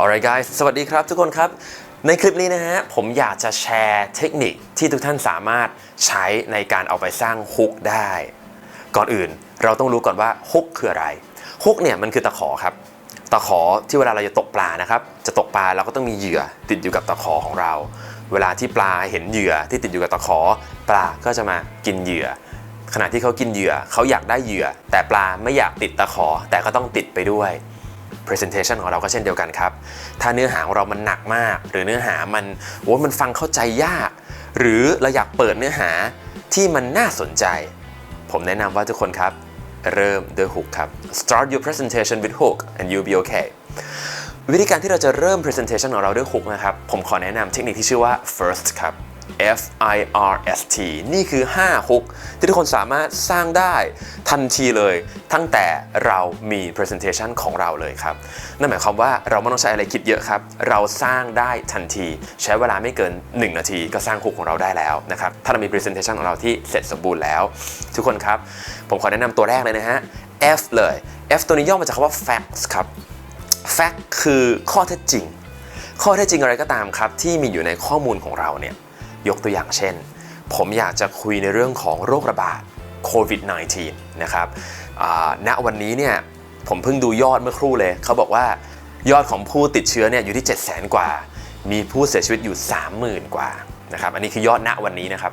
Alright guys สวัสดีครับทุกคนครับ ในคลิปนี้นะฮะ ผมอยากจะแชร์เทคนิคที่ทุกท่านสามารถใช้ในการเอาไปสร้างฮุกได้ ก่อนอื่นเราต้องรู้ก่อนว่าฮุกคืออะไรฮุกเนี่ยมันคือตะขอครับ ตะขอที่เวลาเราจะตกปลานะครับ จะตกปลาเราก็ต้องมีเหยื่อติดอยู่กับตะขอของเรา เวลาที่ปลาเห็นเหยื่อที่ติดอยู่กับตะขอ ปลาก็จะมากินเหยื่อขณะที่เขากินเหยื่อเขาอยากได้เหยื่อ แต่ปลาไม่อยากติดตะขอแต่ก็ต้องติดไปด้วย Presentation ของเราก็เช่นเดียวกันครับ ถ้าเนื้อหาของเรามันหนักมาก หรือเนื้อหามันโอ้มันฟังเข้าใจยาก หรือเราอยากเปิดเนื้อหาที่มันน่าสนใจ ผมแนะนำว่าทุกคนครับ เริ่มด้วย hook ครับ start your presentation with hook and you'll be okay วิธีการที่เราจะเริ่ม presentation ของเราด้วย hook นะครับ ผมขอแนะนำเทคนิคที่ชื่อว่า first ครับ F I R S T นี่คือ5 hook ที่ทุกคนสามารถสร้างได้ทันทีเลย ตั้งแต่เรามี presentation ของเราเลยครับ นั่นหมายความว่าเราไม่ต้องใช้อะไรคิดเยอะครับ เราสร้างได้ทันที ใช้เวลาไม่เกิน 1 นาทีก็สร้าง hook ของเราได้แล้วนะครับ ถ้าเรามี presentation ของเราที่เสร็จสมบูรณ์แล้ว ทุกคนครับ ผมขอแนะนำตัวแรกเลยนะฮะ F เลย F ตัวนี้ย่อมาจากคำว่า facts ครับ fact คือข้อเท็จจริง ข้อเท็จจริงอะไรก็ตามครับ ที่มีอยู่ในข้อมูลของเราเนี่ย ยกตัวอย่างเช่น ผมอยากจะคุยในเรื่องของโรคระบาดโควิด -19 นะครับณวันนี้เนี่ยผมเพิ่งดูยอดเมื่อครู่เลย เขาบอกว่ายอดของผู้ติดเชื้อเนี่ยอยู่ที่ 7 0 0 0 0 0 กว่า มีผู้เสียชีวิตอยู่ 30,000 กว่านะครับ อันนี้คือยอดณวันนี้นะครับ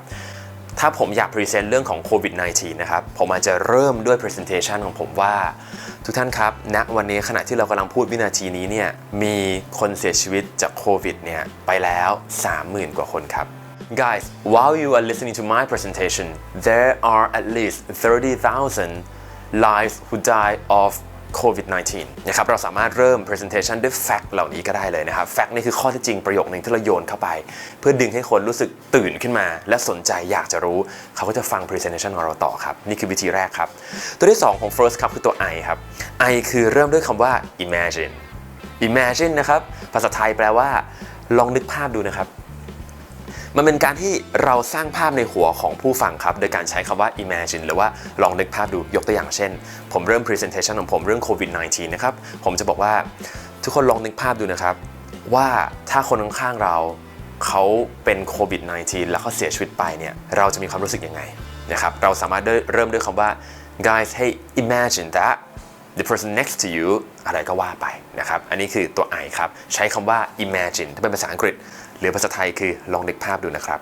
ถ้าผมอยากพรีเซนต์เรื่องของโควิด -19 นะครับ ผมอาจจะเริ่มด้วย Presentation ของผมว่า ทุกท่านครับ ณ วันนี้ขณะที่เรากำลังพูดวินาทีนี้เนี่ย มีคนเสียชีวิตจากโควิดเนี่ยไปแล้ว 30,000 กว่าคนครับ Guys, while you are listening to my presentation, there are at least 30,000 lives who die of COVID-19 นะครับ เราสามารถเริ่ม presentation ด้วย fact เหล่านี้ก็ได้เลยนะครับ fact นี่คือข้อเท็จจริงประโยคหนึ่งที่เราโยนเข้าไป เพื่อดึงให้คนรู้สึกตื่นขึ้นมา และสนใจอยากจะรู้ เขาก็จะฟัง presentation ของเราต่อครับ นี่คือวิธีแรกครับ ตัวที่ 2 ของ first ครับคือตัว I ครับ I คือเริ่มด้วยคำว่า imagine imagine นะครับ ภาษาไทยแปลว่า ลองนึกภาพดูนะครับ มันเป็นการที่เราสร้างภาพในหัวของผู้ฟังครับ โดยการใช้คำว่า imagine หรือว่าลองนึกภาพดูยกตัวอย่างเช่น ผมเริ่ม presentation ของผมเรื่องโควิด -19 นะครับ ผมจะบอกว่าทุกคนลองนึกภาพดูนะครับ ว่าถ้าคนข้างๆเราเขาเป็นโควิด -19 แล้วเขาเสียชีวิตไปเนี่ยเราจะมีความรู้สึกยังไงนะครับเราสามารถเริ่มด้วยคำว่า guys hey imagine that the person next to you อะไรก็ว่าไปนะครับ อันนี้คือตัว I ครับ ใช้คำว่า imagine ถ้าเป็นภาษาอังกฤษ หรือภาษาไทยคือลองนึกภาพดูนะครับ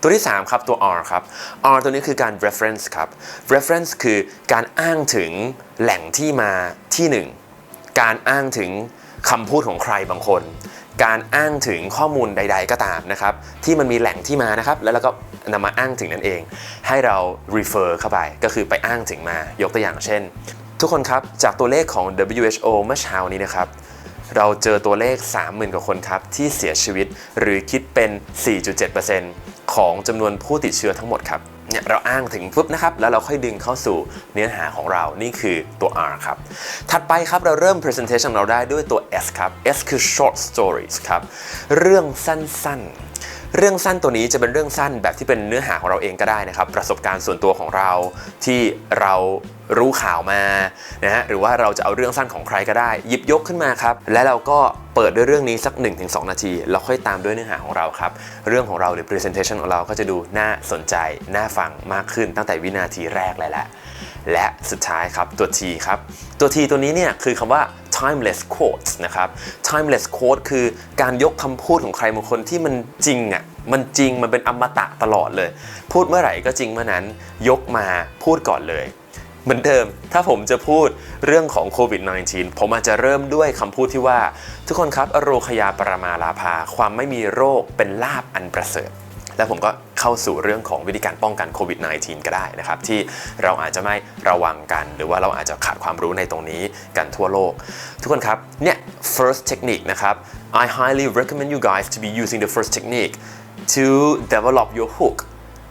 ตัวที่ 3 ครับตัว R ครับ R ตัวนี้คือการ reference ครับ reference คือการอ้างถึงแหล่งที่มาที่ 1 การอ้างถึงคำพูดของใครบางคน การอ้างถึงข้อมูลใด ๆ ก็ตามนะครับ ที่มันมีแหล่งที่มานะครับ แล้วเราก็นำมาอ้างถึงนั่นเอง ให้เรา refer เข้าไป ก็คือไปอ้างถึงมา ยกตัวอย่างเช่น ทุกคนครับ จากตัวเลขของ WHO เมื่อเช้านี้นะครับ เราเจอตัวเลข 30,000 กว่าคนครับที่เสียชีวิตหรือคิดเป็น 4.7%ของจำนวนผู้ติดเชื้อทั้งหมดครับเนี่ยเราอ้างถึงปุ๊บนะครับ แล้วเราค่อยดึงเข้าสู่เนื้อหาของเรานี่คือตัว R ครับ ถัดไปครับเราเริ่ม presentation ของเราได้ด้วยตัว S ครับ S คือ short stories ครับ เรื่องสั้นๆ เรื่องสั้นตัวนี้จะเป็นเรื่องสั้นแบบที่เป็นเนื้อหาของเราเองก็ได้นะครับ ประสบการณ์ส่วนตัวของเราที่เรารู้ข่าวมานะฮะหรือว่าเราจะเอาเรื่องสั้นของใครก็ได้ หยิบยกขึ้นมาครับ และเราก็เปิดด้วยเรื่องนี้สัก 1-2 นาที แล้วค่อยตามด้วยเนื้อหาของเราครับ เรื่องของเราหรือ presentation ของเราก็จะดูน่าสนใจ น่าฟังมากขึ้นตั้งแต่วินาทีแรกเลยแหละ และสุดท้ายครับตัว T ครับ ตัว T ตัวนี้เนี่ยคือคำว่า timeless quotes นะครับ timeless quote คือการยกคำพูดของใครบางคนที่มันจริงอะ มันจริง มันเป็นอมตะตลอดเลย พูดเมื่อไหร่ก็จริงเมื่อนั้น ยกมาพูดก่อนเลย เหมือนเดิม ถ้าผมจะพูดเรื่องของโควิด -19 ผมอาจจะเริ่มด้วยคำพูดที่ว่า ทุกคนครับอโรคยาปรมาลาภา ความไม่มีโรคเป็นลาบอันประเสริฐ แล้วผมก็เข้าสู่เรื่องของวิธีการป้องกันโควิด -19 ก็ได้นะครับ ที่เราอาจจะไม่ระวังกัน หรือว่าเราอาจจะขาดความรู้ในตรงนี้กันทั่วโลก ทุกคนครับ เนี่ย first technique นะครับ I highly recommend you guys to be using the first technique to develop your hook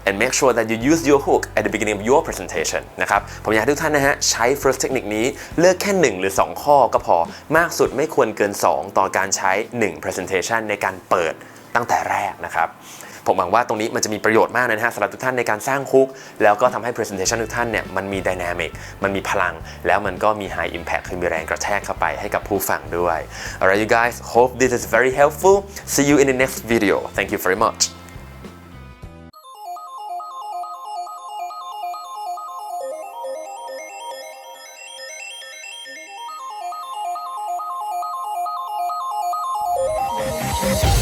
and make sure that you use your hook at the beginning of your presentation นะครับ ผมอยากให้ทุกท่านนะฮะ ใช้ first technique นี้เลือกแค่ 1 หรือ 2 ข้อก็พอมากสุดไม่ควรเกิน 2 ต่อการใช้ 1 presentation ในการเปิดตั้งแต่แรกนะครับ ผมหวังว่าตรงนี้มันจะมีประโยชน์มากนะฮะสำหรับทุกท่านในการสร้างคุก แล้วก็ทำให้ presentation ทุกท่านเนี่ยมันมี dynamic มันมีพลัง แล้วมันก็มี high impact คือมีแรงกระแทกเข้าไปให้กับผู้ฟังด้วย alright you guys hope this is very helpful see you in the next video thank you very much Thank